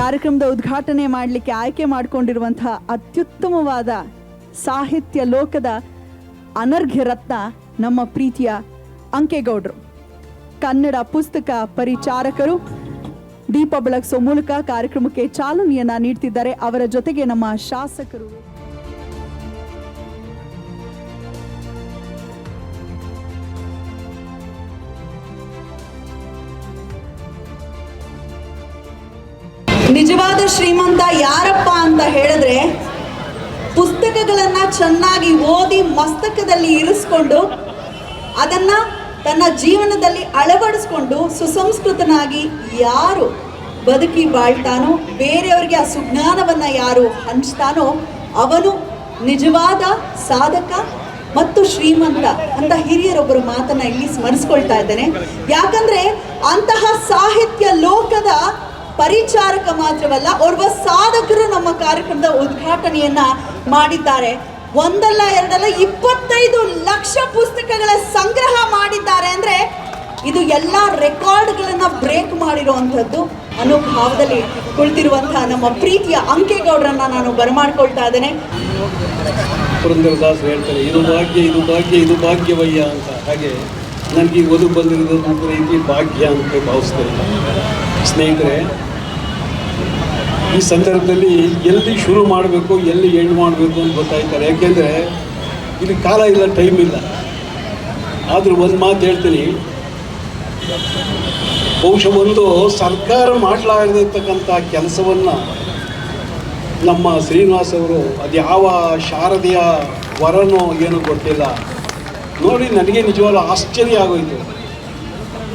ಕಾರ್ಯಕ್ರಮದ ಉದ್ಘಾಟನೆ ಮಾಡಲಿಕ್ಕೆ ಆಯ್ಕೆ ಮಾಡಿಕೊಂಡಿರುವಂತಹ ಅತ್ಯುತ್ತಮವಾದ ಸಾಹಿತ್ಯ ಲೋಕದ ಅನರ್ಘ್ಯ ರತ್ನ ನಮ್ಮ ಪ್ರೀತಿಯ ಅಂಕೆಗೌಡರು. ಕನ್ನಡ ಪುಸ್ತಕ ಪರಿಚಾರಕರು ದೀಪ ಬೆಳಗಿಸೋ ಮೂಲಕ ಕಾರ್ಯಕ್ರಮಕ್ಕೆ ಚಾಲನೆಯನ್ನ ನೀಡ್ತಿದ್ದಾರೆ. ಅವರ ಜೊತೆಗೆ ನಮ್ಮ ಶಾಸಕರು. ನಿಜವಾದ ಶ್ರೀಮಂತ ಯಾರಪ್ಪ ಅಂತ ಹೇಳಿದ್ರೆ ಪುಸ್ತಕಗಳನ್ನ ಚೆನ್ನಾಗಿ ಓದಿ ಮಸ್ತಕದಲ್ಲಿ ಇರಿಸ್ಕೊಂಡು ಅದನ್ನ ತನ್ನ ಜೀವನದಲ್ಲಿ ಅಳವಡಿಸ್ಕೊಂಡು ಸುಸಂಸ್ಕೃತನಾಗಿ ಯಾರು ಬದುಕಿ ಬಾಳ್ತಾನೋ, ಬೇರೆಯವರಿಗೆ ಆ ಸುಜ್ಞಾನವನ್ನ ಯಾರು ಹಂಚ್ತಾನೋ, ಅವನು ನಿಜವಾದ ಸಾಧಕ ಮತ್ತು ಶ್ರೀಮಂತ ಅಂತ ಹಿರಿಯರೊಬ್ಬರು ಮಾತನ್ನ ಇಲ್ಲಿ ಸ್ಮರಿಸ್ಕೊಳ್ತಾ ಇದ್ದೇನೆ. ಯಾಕಂದ್ರೆ ಅಂತಹ ಸಾಹಿತ್ಯ ಲೋಕದ ಪರಿಚಾರಕ ಮಾತ್ರವಲ್ಲ, ಓರ್ವ ಸಾಧಕರು ನಮ್ಮ ಕಾರ್ಯಕ್ರಮದ ಉದ್ಘಾಟನೆಯನ್ನ ಮಾಡಿದ್ದಾರೆ. ಒಂದಲ್ಲ, ಎರಡಲ್ಲ, ಇಪ್ಪತ್ತೈದು ಲಕ್ಷ ಪುಸ್ತಕಗಳ ಸಂಗ್ರಹ ಮಾಡಿದ್ದಾರೆ ಅಂದ್ರೆ ಇದು ಎಲ್ಲ ರೆಕಾರ್ಡ್ಗಳನ್ನ ಬ್ರೇಕ್ ಮಾಡಿರುವಂತದ್ದು ಅನ್ನೋ ಭಾವದಲ್ಲಿ ಕುಳಿತಿರುವಂತಹ ನಮ್ಮ ಪ್ರೀತಿಯ ಅಂಕೇಗೌಡರನ್ನ ನಾನು ಬರಮಾಡ್ಕೊಳ್ತಾ ಇದ್ದೇನೆ. ಪುರಂದರದಾಸ್ ಹೇಳ್ತಾರೆ, ಇದು ಭಾಗ್ಯ ಇದು ಭಾಗ್ಯ, ಇದು ಭಾಗ್ಯವಯ್ಯ ಅಂತ. ಹಾಗೆ, ನನಗೆ ಒದು ಬಂದಿರೋದು ಒಂದು ರೀತಿ ಭಾಗ್ಯ ಅಂತ ಭಾವಿಸ್ತೇನೆ ಸ್ನೇಹಿತರೆ, ಈ ಸಂದರ್ಭದಲ್ಲಿ ಎಲ್ಲಿ ಶುರು ಮಾಡಬೇಕು, ಎಲ್ಲಿ ಎಂಡ್ ಮಾಡಬೇಕು ಅಂತ ಗೊತ್ತಾಯ್ತಾರೆ ಯಾಕೆಂದರೆ ಇಲ್ಲಿ ಕಾಲ ಇಲ್ಲ ಟೈಮ್ ಇಲ್ಲ. ಆದರೂ ಒಂದು ಮಾತು ಹೇಳ್ತೀನಿ. ಬಹುಶಃ ಒಂದು ಸರ್ಕಾರ ಮಾಡಲಾಗದಿರ್ತಕ್ಕಂಥ ಕೆಲಸವನ್ನು ನಮ್ಮ ಶ್ರೀನಿವಾಸ್ ಅವರು ಅದು ಯಾವ ಶಾರದೆಯ ವರನೋ ಏನೋ ಗೊತ್ತಿಲ್ಲ. ನೋಡಿ, ನನಗೆ ನಿಜವಾಗ್ಲೂ ಆಶ್ಚರ್ಯ ಆಗೋಯ್ತು.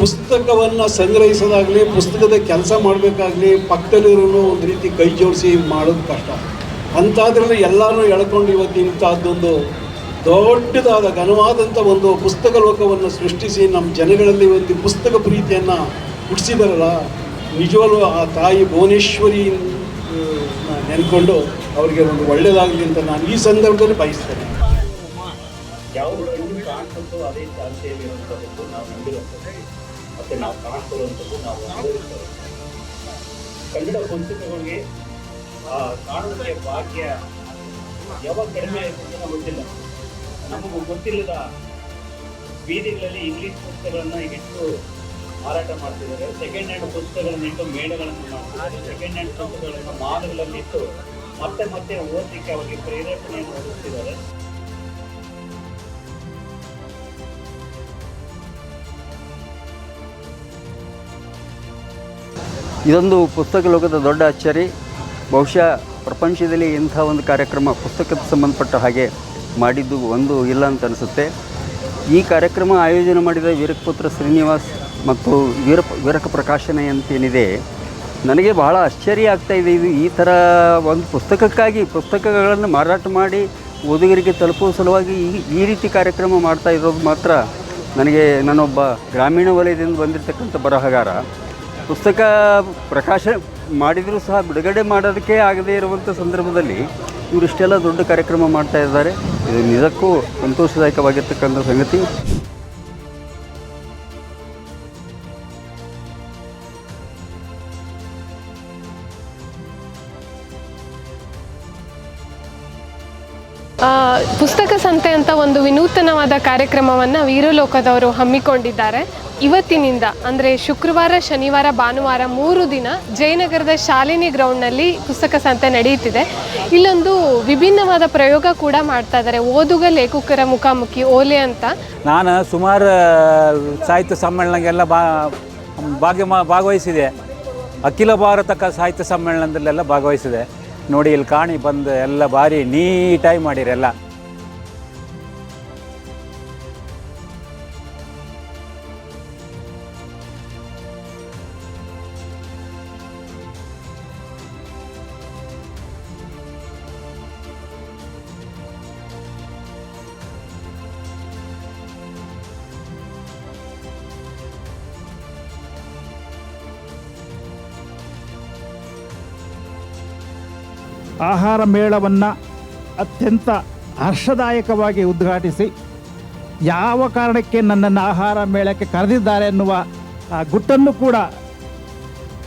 ಪುಸ್ತಕವನ್ನು ಸಂಗ್ರಹಿಸೋದಾಗಲಿ, ಪುಸ್ತಕದ ಕೆಲಸ ಮಾಡಬೇಕಾಗಲಿ ಪಕ್ಕದಲ್ಲಿರೋನು ಒಂದು ರೀತಿ ಕೈ ಜೋಡಿಸಿ ಮಾಡೋದು ಕಷ್ಟ. ಅಂಥದ್ರಲ್ಲಿ ಎಲ್ಲನೂ ಎಳ್ಕೊಂಡು ಇವತ್ತು ಇಂಥದ್ದೊಂದು ದೊಡ್ಡದಾದ, ಘನವಾದಂಥ ಒಂದು ಪುಸ್ತಕ ಲೋಕವನ್ನು ಸೃಷ್ಟಿಸಿ ನಮ್ಮ ಜನಗಳಲ್ಲಿ ಒಂದು ಪುಸ್ತಕ ಪ್ರೀತಿಯನ್ನು ಹುಟ್ಟಿಸಿದಾರಲ್ಲ ನಿಜವಾಗ್ಲೂ ಆ ತಾಯಿ ಭುವನೇಶ್ವರಿ ನೆನ್ಕೊಂಡು ಅವರಿಗೆ ಒಂದು ಒಳ್ಳೆಯದಾಗಲಿ ಅಂತ ನಾನು ಈ ಸಂದರ್ಭದಲ್ಲಿ ಬಯಸ್ತೇನೆ. ಯಾವ ಕಾಣಿಸುತ್ತೋ ಅದೇ ನಾವು ಮತ್ತೆ ನಾವು ಕಾಣ್ಕೊಳ್ಳುವಂಥದ್ದು ನಾವು ಅನುಭವಿಸ್ತೇವೆ ಕನ್ನಡ ಪುಸ್ತಕಗಳಿಗೆ, ಆ, ಕಾಣುವಿಕೆ ಭಾಗ್ಯ ಯಾವಾಗ ಕಡಿಮೆ ಆಯಿತು ಅಂತ ಗೊತ್ತಿಲ್ಲ. ನಮಗೂ ಗೊತ್ತಿಲ್ಲದ ಬೀದಿಗಳಲ್ಲಿ ಇಂಗ್ಲಿಷ್ ಪುಸ್ತಕಗಳನ್ನ ಇಟ್ಟು ಮಾರಾಟ ಮಾಡ್ತಿದ್ದಾರೆ. ಸೆಕೆಂಡ್ ಹ್ಯಾಂಡ್ ಪುಸ್ತಕಗಳನ್ನು ಇಟ್ಟು ಮೇಳಗಳನ್ನು ಮಾಡ್ತಿದ್ದಾರೆ. ಸೆಕೆಂಡ್ ಹ್ಯಾಂಡ್ ಪುಸ್ತಕಗಳನ್ನು ಮಾಲ್ಗಳಲ್ಲಿ ಇಟ್ಟು ಮತ್ತೆ ಮತ್ತೆ ಓದಲಿಕ್ಕೆ ಅವರಿಗೆ ಪ್ರೇರೇಪಣೆಯನ್ನು ಒದಗಿಸ್ತಿದ್ದಾರೆ ಇದೊಂದು ಪುಸ್ತಕ ಲೋಕದ ದೊಡ್ಡ ಅಚ್ಚರಿ. ಬಹುಶಃ ಪ್ರಪಂಚದಲ್ಲಿ ಇಂಥ ಒಂದು ಕಾರ್ಯಕ್ರಮ ಪುಸ್ತಕಕ್ಕೆ ಸಂಬಂಧಪಟ್ಟ ಹಾಗೆ ಮಾಡಿದ್ದು ಒಂದು ಇಲ್ಲ ಅಂತ ಅನಿಸುತ್ತೆ. ಈ ಕಾರ್ಯಕ್ರಮ ಆಯೋಜನೆ ಮಾಡಿದ ವೀರಕಪುತ್ರ ಶ್ರೀನಿವಾಸ್ ಮತ್ತು ವೀರ, ವೀರಕ ಪ್ರಕಾಶನ ಅಂತೇನಿದೆ ನನಗೆ ಬಹಳ ಆಶ್ಚರ್ಯ ಆಗ್ತಾ ಇದೆ. ಇದು ಈ ಥರ ಒಂದು ಪುಸ್ತಕಕ್ಕಾಗಿ ಪುಸ್ತಕಗಳನ್ನು ಮಾರಾಟ ಮಾಡಿ ಓದುಗರಿಗೆ ತಲುಪುವ ಸಲುವಾಗಿ ಈ ಈ ರೀತಿ ಕಾರ್ಯಕ್ರಮ ಮಾಡ್ತಾ ಇರೋದು ಮಾತ್ರ ನನಗೆ, ನಾನೊಬ್ಬ ಗ್ರಾಮೀಣ ವಲಯದಿಂದ ಬಂದಿರತಕ್ಕಂಥ ಬರಹಗಾರ. ಪುಸ್ತಕ ಪ್ರಕಾಶ ಮಾಡಿದರೂ ಸಹ ಬಿಡುಗಡೆ ಮಾಡೋದಕ್ಕೆ ಆಗದೇ ಇರುವಂಥ ಸಂದರ್ಭದಲ್ಲಿ ಇವರಿಷ್ಟೆಲ್ಲ ದೊಡ್ಡ ಕಾರ್ಯಕ್ರಮ ಮಾಡ್ತಾ ಇದ್ದಾರೆ. ಇದು ನಿಜಕ್ಕೂ ಸಂತೋಷದಾಯಕವಾಗಿರ್ತಕ್ಕಂಥ ಸಂಗತಿ. ಪುಸ್ತಕ ಸಂತೆ ಅಂತ ಒಂದು ವಿನೂತನವಾದ ಕಾರ್ಯಕ್ರಮವನ್ನು ವೀರಲೋಕದವರು ಹಮ್ಮಿಕೊಂಡಿದ್ದಾರೆ. ಇವತ್ತಿನಿಂದ, ಅಂದರೆ ಶುಕ್ರವಾರ, ಶನಿವಾರ, ಭಾನುವಾರ ಮೂರು ದಿನ ಜಯನಗರದ ಶಾಲಿನಿ ಗ್ರೌಂಡ್ನಲ್ಲಿ ಪುಸ್ತಕ ಸಂತೆ ನಡೆಯುತ್ತಿದೆ. ಇಲ್ಲೊಂದು ವಿಭಿನ್ನವಾದ ಪ್ರಯೋಗ ಕೂಡ ಮಾಡ್ತಾ ಇದ್ದಾರೆ. ಓದುಗ, ಲೇಖಕರ ಮುಖಾಮುಖಿ ಓಲೆ ಅಂತ. ನಾನು ಸುಮಾರು ಸಾಹಿತ್ಯ ಸಮ್ಮೇಳನಗೆಲ್ಲ ಬಾ ಭಾಗ್ಯ ಭಾಗವಹಿಸಿದೆ. ಅಖಿಲ ಭಾರತ ಸಾಹಿತ್ಯ ಸಮ್ಮೇಳನದಲ್ಲೆಲ್ಲ ಭಾಗವಹಿಸಿದೆ. ನೋಡಿ, ಇಲ್ಲಿ ಕಾಣಿ ಬಂದು ಎಲ್ಲ ಭಾರಿ ನೀಟಾಗಿ ಮಾಡಿರಿ ಆಹಾರ ಮೇಳವನ್ನು ಅತ್ಯಂತ ಹರ್ಷದಾಯಕವಾಗಿ ಉದ್ಘಾಟಿಸಿ ಯಾವ ಕಾರಣಕ್ಕೆ ನನ್ನನ್ನು ಆಹಾರ ಮೇಳಕ್ಕೆ ಕರೆದಿದ್ದಾರೆ ಎನ್ನುವ ಗುಟ್ಟನ್ನು ಕೂಡ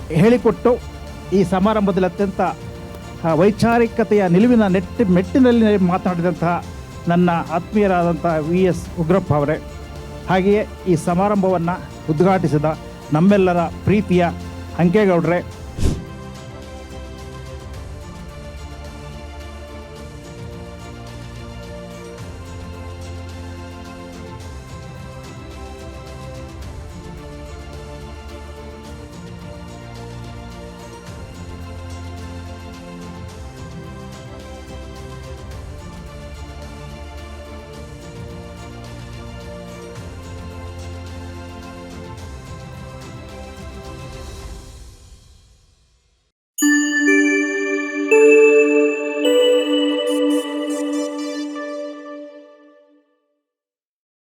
ಹೇಳಿಕೊಟ್ಟು ಈ ಸಮಾರಂಭದಲ್ಲಿ ಅತ್ಯಂತ ವೈಚಾರಿಕತೆಯ ನಿಲುವಿನ ನೆಟ್ಟಿ, ಮೆಟ್ಟಿನಲ್ಲಿ ಮಾತನಾಡಿದಂತಹ ನನ್ನ ಆತ್ಮೀಯರಾದಂಥ ವಿ ಎಸ್ ಉಗ್ರಪ್ಪ ಅವರೇ. ಹಾಗೆಯೇ ಈ ಸಮಾರಂಭವನ್ನು ಉದ್ಘಾಟಿಸಿದ ನಮ್ಮೆಲ್ಲರ ಪ್ರೀತಿಯ ಅಂಕೇಗೌಡ್ರೆ